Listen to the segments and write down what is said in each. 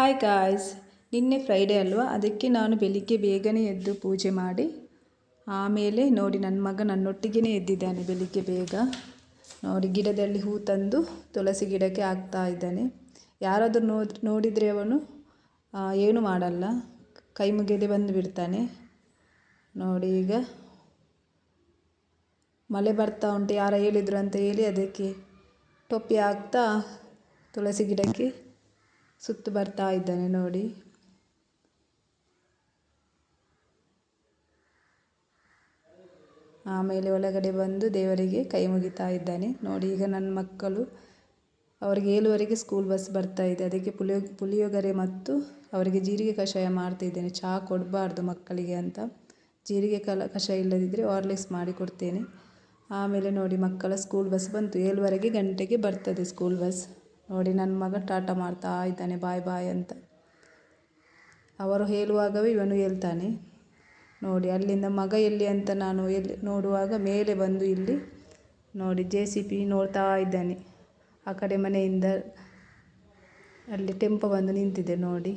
Hi guys ನಿನ್ನೆ Friday ಅಲ್ವಾ? ಅದಕ್ಕೆ ನಾನು ಬೆಳಿಗ್ಗೆ ಬೇಗನೆ ಎದ್ದು ಪೂಜೆ ಮಾಡಿ, ಆಮೇಲೆ ನೋಡಿ ನನ್ನ ಮಗ ನನ್ನೊಟ್ಟಿಗೆ ಎದ್ದಿದ್ದಾನೆ ಬೆಳಿಗ್ಗೆ ಬೇಗ. ನೋಡಿ ಗಿಡದಲ್ಲಿ ಹೂ ತಂದು ತುಳಸಿ ಗಿಡಕ್ಕೆ ಹಾಕ್ತಾ ಇದ್ದಾನೆ. ಯಾರಾದರೂ ನೋಡ್ ನೋಡಿದರೆ ಅವನು ಏನು ಮಾಡಲ್ಲ. ಕೈ ಮುಗಿಯದೆ ಬಂದು ಬಿಡ್ತಾನೆ. ನೋಡಿ ಈಗ ಮಳೆ ಬರ್ತಾ ಉಂಟು. ಯಾರ ಹೇಳಿದ್ರು ಅಂತ ಹೇಳಿ ಅದಕ್ಕೆ ಟೊಪ್ಪಿ ಹಾಕ್ತಾ ತುಳಸಿ ಗಿಡಕ್ಕೆ ಸುತ್ತು ಬರ್ತಾ ಇದ್ದಾನೆ ನೋಡಿ. ಆಮೇಲೆ ಒಳಗಡೆ ಬಂದು ದೇವರಿಗೆ ಕೈ ಮುಗಿತಾ ಇದ್ದಾನೆ. ನೋಡಿ, ಈಗ ನನ್ನ ಮಕ್ಕಳು, ಅವರಿಗೆ ಏಳುವರೆಗೆ ಸ್ಕೂಲ್ ಬಸ್ ಬರ್ತಾ ಇದೆ. ಅದಕ್ಕೆ ಪುಳಿಯೋ, ಪುಳಿಯೋಗರೆ ಮತ್ತು ಅವರಿಗೆ ಜೀರಿಗೆ ಕಷಾಯ ಮಾಡ್ತಿದ್ದೇನೆ ಚಹಾ ಕೊಡಬಾರ್ದು ಮಕ್ಕಳಿಗೆ ಅಂತ. ಜೀರಿಗೆ ಕಲ, ಕಷಾಯ ಇಲ್ಲದಿದ್ದರೆ ಆರ್ಲೆಕ್ಸ್ ಮಾಡಿ ಕೊಡ್ತೇನೆ. ಆಮೇಲೆ ನೋಡಿ, ಮಕ್ಕಳ ಸ್ಕೂಲ್ ಬಸ್ ಬಂತು. ಏಳುವರೆಗೆ ಗಂಟೆಗೆ ಬರ್ತದೆ ಸ್ಕೂಲ್ ಬಸ್ ನೋಡಿ, ನನ್ನ ಮಗ ಟಾಟಾ ಮಾಡ್ತಾ ಇದ್ದಾನೆ, ಬಾಯ್ ಬಾಯ್ ಅಂತ. ಅವರು ಹೇಳುವಾಗವೇ ಇವನು ಹೇಳ್ತಾನೆ, ನೋಡಿ, ಅಲ್ಲಿಂದ ಮಗ ಎಲ್ಲಿ ಅಂತ ನಾನು ಎಲ್ಲಿ ನೋಡುವಾಗ ಮೇಲೆ ಬಂದು ಇಲ್ಲಿ ನೋಡಿ, ಜೆ ಸಿ ಪಿ ನೋಡ್ತಾ ಇದ್ದಾನೆ. ಆ ಕಡೆ ಮನೆಯಿಂದ ಅಲ್ಲಿ ಟೆಂಪ ಬಂದು ನಿಂತಿದೆ ನೋಡಿ.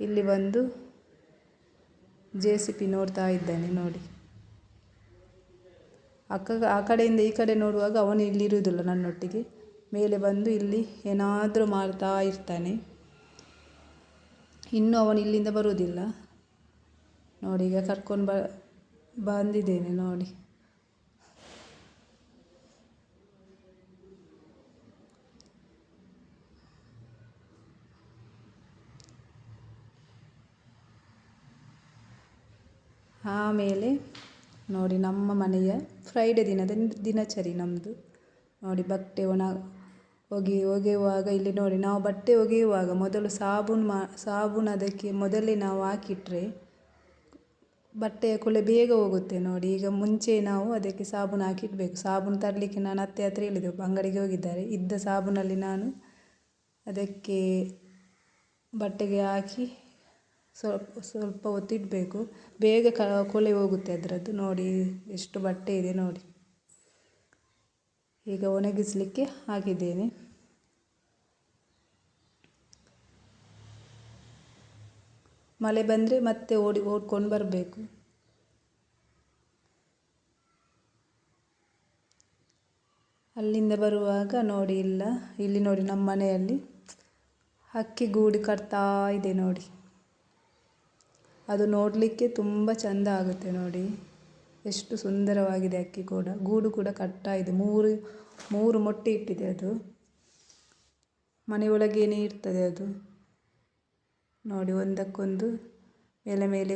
ಇಲ್ಲಿ ಬಂದು ಜೆ ಸಿ ಪಿ ನೋಡ್ತಾ ಇದ್ದಾನೆ ನೋಡಿ. ಅಕ್ಕ ಆ ಕಡೆಯಿಂದ ಈ ಕಡೆ ನೋಡುವಾಗ ಅವನು ಇಲ್ಲಿರುವುದಿಲ್ಲ ನನ್ನೊಟ್ಟಿಗೆ. ಮೇಲೆ ಬಂದು ಇಲ್ಲಿ ಏನಾದರೂ ಮಾಡ್ತಾ ಇರ್ತಾನೆ. ಇನ್ನೂ ಅವನು ಇಲ್ಲಿಂದ ಬರುವುದಿಲ್ಲ. ನೋಡಿ, ಈಗ ಕರ್ಕೊಂಡು ಬ, ಬಂದಿದ್ದೇನೆ ನೋಡಿ. ಆಮೇಲೆ ನೋಡಿ, ನಮ್ಮ ಮನೆಯ ಫ್ರೈಡೆ ದಿನದ ದಿನಚರಿ ನಮ್ಮದು ನೋಡಿ, ಬಟ್ಟೆ ಒಣ ಒಗೆ ಒಗೆಯುವಾಗ, ಇಲ್ಲಿ ನೋಡಿ, ನಾವು ಬಟ್ಟೆ ಒಗೆಯುವಾಗ ಮೊದಲು ಸಾಬೂನು ಮಾ, ಸಾಬೂನು ಅದಕ್ಕೆ ಮೊದಲೇ ನಾವು ಹಾಕಿಟ್ರೆ ಬಟ್ಟೆಯ ಕೊಳೆ ಬೇಗ ಹೋಗುತ್ತೆ ನೋಡಿ. ಈಗ ಮುಂಚೆ ನಾವು ಅದಕ್ಕೆ ಸಾಬೂನು ಹಾಕಿಡಬೇಕು. ಸಾಬೂನು ತರಲಿಕ್ಕೆ ನಾನು ಅತ್ತೆ ಹತ್ರ ಹೇಳಿದೆ ಅಂಗಡಿಗೆ ಹೋಗಿದ್ದಾರೆ. ಇದ್ದ ಸಾಬೂನಲ್ಲಿ ನಾನು ಅದಕ್ಕೆ ಬಟ್ಟೆಗೆ ಹಾಕಿ ಸ್ವಲ್ಪ ಸ್ವಲ್ಪ ಹೊತ್ತಿಡಬೇಕು. ಬೇಗ ಕ, ಕೊಳೆ ಹೋಗುತ್ತೆ ಅದರದ್ದು. ನೋಡಿ, ಎಷ್ಟು ಬಟ್ಟೆ ಇದೆ ನೋಡಿ. ಈಗ ಒಣಗಿಸಲಿಕ್ಕೆ ಹಾಕಿದ್ದೇನೆ. ಮಳೆ ಬಂದರೆ ಮತ್ತೆ ಓಡಿ ಓಡ್ಕೊಂಡು ಬರಬೇಕು. ಅಲ್ಲಿಂದ ಬರುವಾಗ ನೋಡಿ, ಇಲ್ಲ, ಇಲ್ಲಿ ನೋಡಿ ನಮ್ಮ ಮನೆಯಲ್ಲಿ ಹಕ್ಕಿ ಗೂಡು ಕಟ್ತಾ ಇದೆ ನೋಡಿ. ಅದು ನೋಡಲಿಕ್ಕೆ ತುಂಬ ಚೆಂದ ಆಗುತ್ತೆ ನೋಡಿ. ಎಷ್ಟು ಸುಂದರವಾಗಿದೆ ಅಕ್ಕಿ ಕೂಡ. ಗೂಡು ಕೂಡ ಕಟ್ತಾ ಮೂರು ಮೂರು ಮೊಟ್ಟೆ ಇಟ್ಟಿದೆ ಅದು. ಮನೆಯೊಳಗೇನೆ ಇರ್ತದೆ ಅದು. ನೋಡಿ, ಒಂದಕ್ಕೊಂದು, ಮೇಲೆ ಮೇಲೆ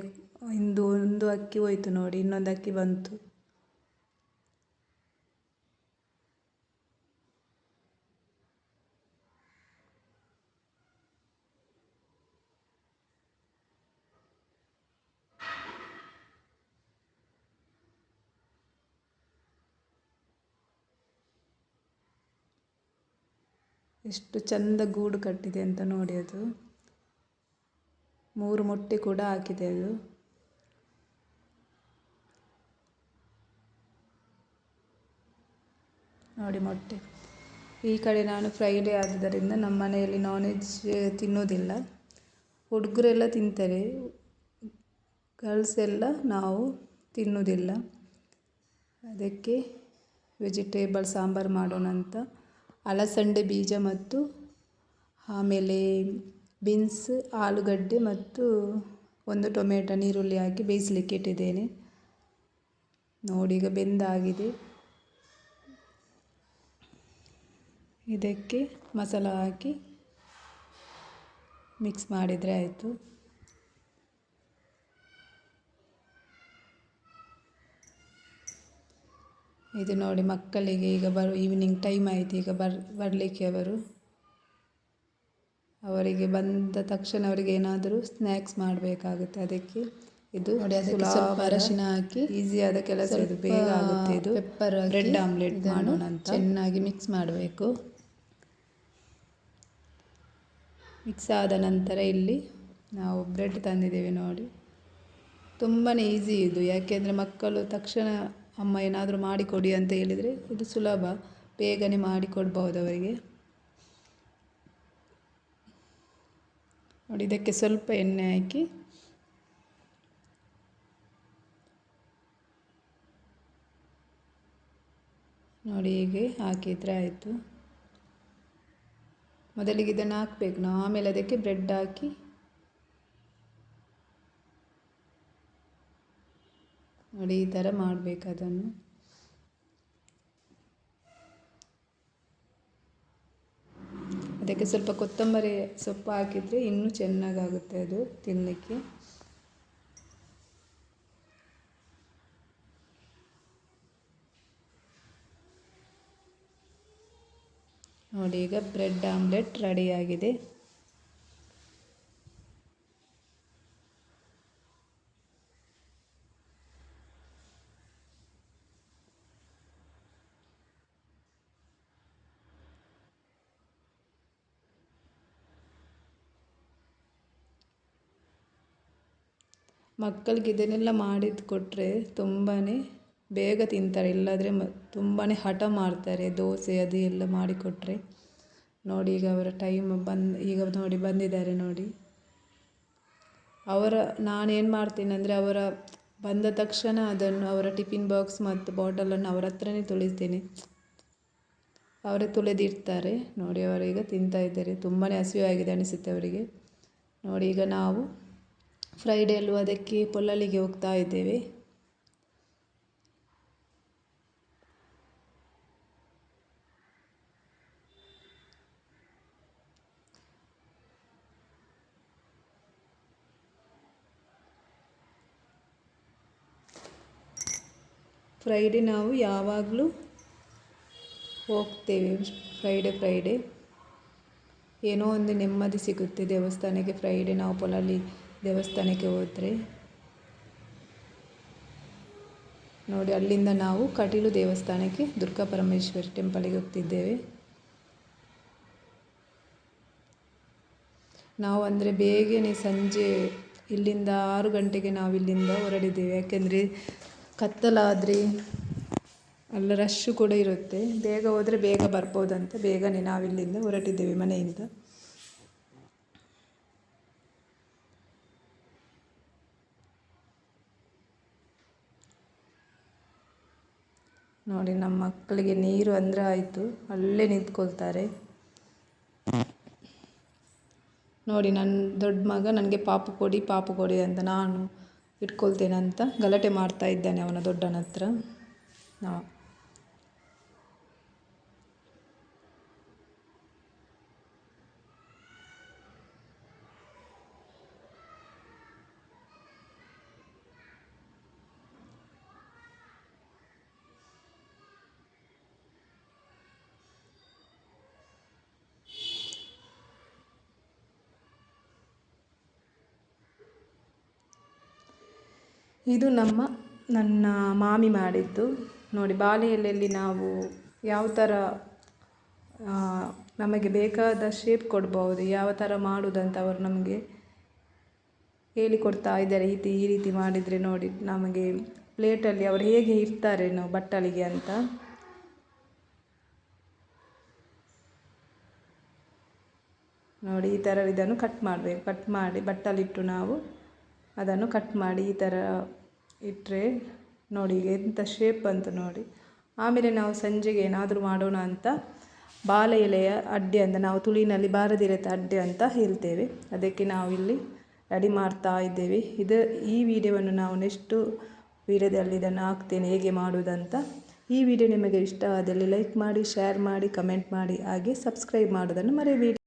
ಇಂದು, ಒಂದು ಅಕ್ಕಿ ಹೋಯಿತು ನೋಡಿ, ಇನ್ನೊಂದು ಅಕ್ಕಿ ಬಂತು. ಎಷ್ಟು ಚಂದ ಗೂಡು ಕಟ್ಟಿದೆ ಅಂತ ನೋಡಿ ಅದು. ಮೂರು ಮೊಟ್ಟೆ ಕೂಡ ಹಾಕಿದೆ ಅದು. ನೋಡಿ ಮೊಟ್ಟೆ. ಈ ಕಡೆ ನಾನು ಫ್ರೈಡೇ ಆದ್ದರಿಂದ ನಮ್ಮ ಮನೆಯಲ್ಲಿ ನಾನ್ ವೆಜ್ ತಿನ್ನೋದಿಲ್ಲ ಹುಡುಗರೆಲ್ಲ ತಿಂತಾರೆ. ಗರ್ಲ್ಸ್ ಎಲ್ಲ ನಾವು ತಿನ್ನೋದಿಲ್ಲ ಅದಕ್ಕೆ ವೆಜಿಟೇಬಲ್ ಸಾಂಬಾರು ಮಾಡೋಣ ಅಂತ ಅಲಸಂಡೆ ಬೀಜ ಮತ್ತು ಆಮೇಲೆ ಬೀನ್ಸ್, ಆಲೂಗಡ್ಡೆ ಮತ್ತು ಒಂದು ಟೊಮೆಟೊ ನೀರುಳ್ಳಿ ಹಾಕಿ ಬೇಯಿಸಲಿಕ್ಕೆ ಇಟ್ಟಿದ್ದೇನೆ. ನೋಡಿ, ಈಗ ಬೆಂದಾಗಿದೆ. ಇದಕ್ಕೆ ಮಸಾಲ ಹಾಕಿ ಮಿಕ್ಸ್ ಮಾಡಿದರೆ ಆಯಿತು. ಇದು ನೋಡಿ ಮಕ್ಕಳಿಗೆ ಈಗ ಬರು ಈವ್ನಿಂಗ್ ಟೈಮ್ ಆಯಿತು. ಈಗ ಬರ್ ಬರಲಿಕ್ಕೆ ಅವರು. ಅವರಿಗೆ ಬಂದ ತಕ್ಷಣ ಅವರಿಗೆ ಏನಾದರೂ ಸ್ನ್ಯಾಕ್ಸ್ ಮಾಡಬೇಕಾಗುತ್ತೆ. ಅದಕ್ಕೆ ಇದು ನೋಡಿ ಅದಕ್ಕೆ ಸ್ವಲ್ಪ ಅರಶಿನ ಹಾಕಿ ಈಸಿಯಾದ ಕೆಲಸ ಇದು. ಬೇಗ ಆಗುತ್ತೆ ಇದು. ಪೆಪ್ಪರ್ ಬ್ರೆಡ್ ಆಮ್ಲೆಟ್ ಮಾಡೋಣ ಅಂತ. ಚೆನ್ನಾಗಿ ಮಿಕ್ಸ್ ಮಾಡಬೇಕು. ಮಿಕ್ಸ್ ಆದ ನಂತರ ಇಲ್ಲಿ ನಾವು ಬ್ರೆಡ್ ತಂದಿದ್ದೇವೆ ನೋಡಿ. ತುಂಬಾ ಈಸಿ ಇದು. ಯಾಕೆಂದರೆ ಮಕ್ಕಳು ತಕ್ಷಣ ಅಮ್ಮ ಏನಾದರೂ ಮಾಡಿಕೊಡಿ ಅಂತ ಹೇಳಿದರೆ ಇದು ಸುಲಭ. ಬೇಗನೆ ಮಾಡಿಕೊಡ್ಬೋದು ಅವರಿಗೆ ನೋಡಿ, ಇದಕ್ಕೆ ಸ್ವಲ್ಪ ಎಣ್ಣೆ ಹಾಕಿ. ನೋಡಿ, ಹೀಗೆ ಹಾಕಿದರೆ ಆಯಿತು. ಮೊದಲಿಗೆ ಇದನ್ನು ಹಾಕಬೇಕು ನಾವು. ಆಮೇಲೆ ಅದಕ್ಕೆ ಬ್ರೆಡ್ ಹಾಕಿ. ನೋಡಿ ಈ ಥರ ಮಾಡಬೇಕು ಅದನ್ನು. ಅದಕ್ಕೆ ಸ್ವಲ್ಪ ಕೊತ್ತಂಬರಿ ಸೊಪ್ಪು ಹಾಕಿದರೆ ಇನ್ನೂ ಚೆನ್ನಾಗಾಗುತ್ತೆ ಅದು ತಿನ್ನಲಿಕ್ಕೆ. ನೋಡಿ ಈಗ ಬ್ರೆಡ್ ಆಮ್ಲೆಟ್ ರೆಡಿಯಾಗಿದೆ ಮಕ್ಕಳಿಗೆ ಇದನ್ನೆಲ್ಲ ಮಾಡಿದ ಕೊಟ್ಟರೆ ತುಂಬಾ ಬೇಗ ತಿಂತಾರೆ. ಇಲ್ಲಾದರೆ ಮ ತುಂಬಾ ಹಠ ಮಾಡ್ತಾರೆ. ದೋಸೆ ಅದು ಎಲ್ಲ ಮಾಡಿಕೊಟ್ಟರೆ ನೋಡಿ, ಈಗ ಅವರ ಟೈಮ್ ಬಂದು, ಈಗ ನೋಡಿ, ಬಂದಿದ್ದಾರೆ ನೋಡಿ. ಅವರ, ನಾನೇನು ಮಾಡ್ತೀನಿ ಅಂದರೆ ಅವರ ಬಂದ ತಕ್ಷಣ ಅದನ್ನು, ಅವರ ಟಿಫಿನ್ ಬಾಕ್ಸ್ ಮತ್ತು ಬಾಟಲನ್ನು ಅವರ ಹತ್ರನೇ ತೊಳಿತೇನೆ ಅವರೇ ತೊಳೆದಿರ್ತಾರೆ. ನೋಡಿ, ಅವರೀಗ ತಿಂತಾ ಇದ್ದಾರೆ. ತುಂಬಾ ಹಸಿವಾಗಿದೆ ಅನಿಸುತ್ತೆ ಅವರಿಗೆ. ನೋಡಿ, ಈಗ ನಾವು ಫ್ರೈಡೇಯಲ್ಲೂ ಅದಕ್ಕೆ ಪೊಲ್ಲಲಿಗೆ ಹೋಗ್ತಾ ಇದ್ದೇವೆ. ಫ್ರೈಡೇ ನಾವು ಯಾವಾಗಲೂ ಹೋಗ್ತೇವೆ. ಫ್ರೈಡೇ ಫ್ರೈಡೇ ಏನೋ ಒಂದು ನೆಮ್ಮದಿ ಸಿಗುತ್ತೆ ದೇವಸ್ಥಾನಕ್ಕೆ. ಫ್ರೈಡೇ ನಾವು ಪೊಲಲ್ಲಿ ದೇವಸ್ಥಾನಕ್ಕೆ ಹೋದರೆ ನೋಡಿ, ಅಲ್ಲಿಂದ ನಾವು ಕಟೀಲು ದೇವಸ್ಥಾನಕ್ಕೆ ದುರ್ಗಾ ಪರಮೇಶ್ವರಿ ಟೆಂಪಲಿಗೆ ಹೋಗ್ತಿದ್ದೇವೆ. ನಾವು ಅಂದರೆ ಬೇಗನೆ ಸಂಜೆ ಇಲ್ಲಿಂದ ಆರು ಗಂಟೆಗೆ ನಾವು ಇಲ್ಲಿಂದ ಹೊರಡಿದ್ದೇವೆ. ಯಾಕೆಂದರೆ ಕತ್ತಲಾದರೆ ಅಲ್ಲ ರಶ್ಶು ಕೂಡ ಇರುತ್ತೆ. ಬೇಗ ಹೋದರೆ ಬೇಗ ಬರ್ಬೋದಂತ ಬೇಗನೆ ನಾವಿಲ್ಲಿಂದ ಹೊರಟಿದ್ದೇವೆ ಮನೆಯಿಂದ. ನೋಡಿ, ನಮ್ಮ ಮಕ್ಕಳಿಗೆ ನೀರು ಅಂದರೆ ಆಯಿತು. ಅಲ್ಲೇ ನಿಂತ್ಕೊಳ್ತಾರೆ. ನೋಡಿ ನನ್ನ ದೊಡ್ಡ ಮಗ ನನಗೆ ಪಾಪು ಕೊಡಿ ಪಾಪು ಕೊಡಿ ಅಂತ ನಾನು ಇಟ್ಕೊಳ್ತೇನೆ ಅಂತ ಗಲಾಟೆ ಮಾಡ್ತಾ ಇದ್ದಾನೆ ಅವನ ದೊಡ್ಡನ ಹತ್ರ. ನಾ ಇದು ನಮ್ಮ, ನನ್ನ ಮಾಮಿ ಮಾಡಿದ್ದು. ನೋಡಿ ಬಾಳೆ ನಾವು ಯಾವ ಥರ ನಮಗೆ ಬೇಕಾದ ಶೇಪ್ ಕೊಡ್ಬೋದು, ಯಾವ ಥರ ಮಾಡುವುದಂತ ಅವರು ನಮಗೆ ಹೇಳಿಕೊಡ್ತಾ ಇದ್ದಾರೆ. ಈ ಈ ರೀತಿ ಮಾಡಿದರೆ ನೋಡಿ, ನಮಗೆ ಪ್ಲೇಟಲ್ಲಿ ಅವರು ಹೇಗೆ ಇರ್ತಾರೆ ನಾವು ಬಟ್ಟಲಿಗೆ ಅಂತ. ನೋಡಿ, ಈ ಥರ ಇದನ್ನು ಕಟ್ ಮಾಡಬೇಕು, ಕಟ್ ಮಾಡಿ ಬಟ್ಟಲಿಟ್ಟು ನಾವು ಅದನ್ನು ಕಟ್ ಮಾಡಿ ಈ ಥರ ಇಟ್ಟರೆ ನೋಡಿ ಈಗ ಎಂಥ ಶೇಪ್ ಅಂತ ನೋಡಿ. ಆಮೇಲೆ ನಾವು ಸಂಜೆಗೆ ಏನಾದರೂ ಮಾಡೋಣ ಅಂತ ಬಾಳೆ ಎಲೆಯ ಅಡ್ಡೆ ಅಂತ ನಾವು ತುಳಿನಲ್ಲಿ ಬಾರದಿರತ್ತೆ ಅಡ್ಡೆ ಅಂತ ಹೇಳ್ತೇವೆ. ಅದಕ್ಕೆ ನಾವು ಇಲ್ಲಿ ರೆಡಿ ಮಾಡ್ತಾ ಇದ್ದೇವೆ. ಇದು ಈ ವಿಡಿಯೋವನ್ನು ನಾವು ನೆಕ್ಸ್ಟು ವಿಡಿಯೋದಲ್ಲಿ ಇದನ್ನು ಹಾಕ್ತೇನೆ, ಹೇಗೆ ಮಾಡುವುದಂತ. ಈ ವಿಡಿಯೋ ನಿಮಗೆ ಇಷ್ಟ ಆದಲ್ಲಿ ಲೈಕ್ ಮಾಡಿ ಶೇರ್ ಮಾಡಿ ಕಮೆಂಟ್ ಮಾಡಿ, ಹಾಗೆ ಸಬ್ಸ್ಕ್ರೈಬ್ ಮಾಡೋದನ್ನು ಮರಿಬೇಡಿ